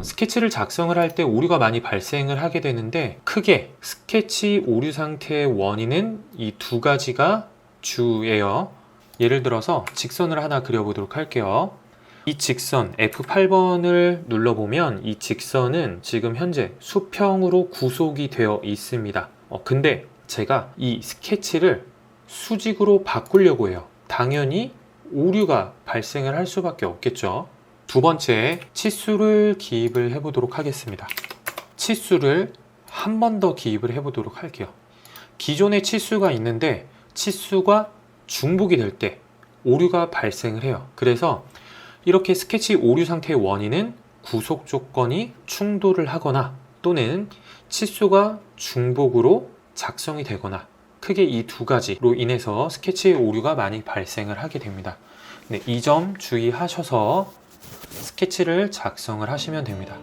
어, 스케치를 작성을 할 때 오류가 많이 발생을 하게 되는데 크게 스케치 오류 상태의 원인은 이 두 가지가 주예요. 예를 들어서 직선을 하나 그려보도록 할게요. 이 직선 F8번을 눌러보면 이 직선은 지금 현재 수평으로 구속이 되어 있습니다. 어, 근데 제가 이 스케치를 수직으로 바꾸려고 해요. 당연히 오류가 발생을 할 수밖에 없겠죠. 두 번째, 치수를 기입을 해 보도록 하겠습니다. 치수를 한 번 더 기입을 해 보도록 할게요. 기존에 치수가 있는데 치수가 중복이 될 때 오류가 발생을 해요. 그래서 이렇게 스케치 오류 상태의 원인은 구속 조건이 충돌을 하거나 또는 치수가 중복으로 작성이 되거나 크게 이 두 가지로 인해서 스케치의 오류가 많이 발생을 하게 됩니다. 네, 이 점 주의하셔서 스케치를 작성을 하시면 됩니다.